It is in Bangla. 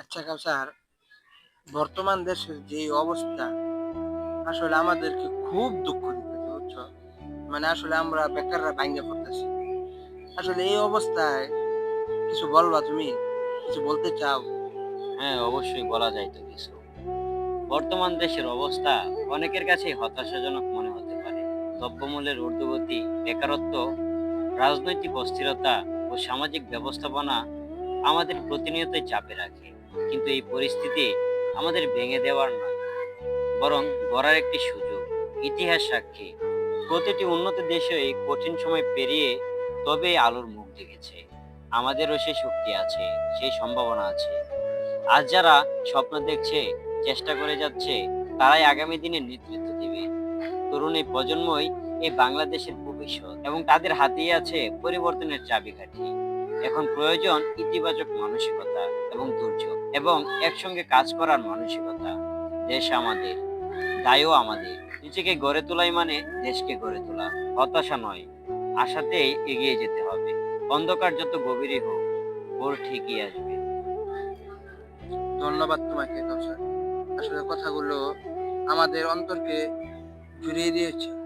আচ্ছা কাউসার বর্তমান দেশের যে অবস্থা, আসলে আমাদেরকে খুব দুঃখ দিতেছে, বুঝছ? মানে আসলে আমরা বেকাররা ভাঙ্গে পড়তেছি। আসলে এই অবস্থায় কিছু বলবা তুমি? কিছু বলতে চাও? হ্যাঁ অবশ্যই বলা যায় তো কিছু। বর্তমান দেশের অবস্থা অনেকের কাছে হতাশাজনক মনে হতে পারে। দ্রব্যমূল্যের ঊর্ধ্বগতি, বেকারত্ব, রাজনৈতিক অস্থিরতা ও সামাজিক ব্যবস্থাপনা আমাদের প্রতিনিয়তই চাপে রাখে। কিন্তু এই পরিস্থিতি আমাদের ভেঙে দেওয়ার নয়, বরং গড়ার একটি সুযোগ, ইতিহাস সাক্ষী। প্রতিটি উন্নত দেশে এই কঠিন সময় পেরিয়ে তবে আলোর মুখ দেখেছে। আমাদেরও সেই শক্তি আছে, সেই সম্ভাবনা আছে। আজ যারা স্বপ্ন দেখছে, চেষ্টা করে যাচ্ছে, তারাই আগামী দিনে নেতৃত্ব দেবে। তরুণ এই প্রজন্মই এই বাংলাদেশের ভবিষ্যৎ এবং তাদের হাতেই আছে পরিবর্তনের চাবিকাঠি। এখন প্রয়োজন ইতিবাচক মানসিকতা এবং ধৈর্য এবং একসঙ্গে কাজ করার মানসিকতা। দেশ আমাদের, দায়ও আমাদের। নিজেকে গড়ে তোলাই মানে দেশকে গড়ে তোলা। হতাশা নয়, আশাতেই এগিয়ে যেতে হবে। অন্ধকার যত গভীরই হোক, ভোর ঠিকই আসবে। ধন্যবাদ তোমাকে আসলে কথাগুলো আমাদের অন্তরকে জুড়িয়ে দিয়েছে।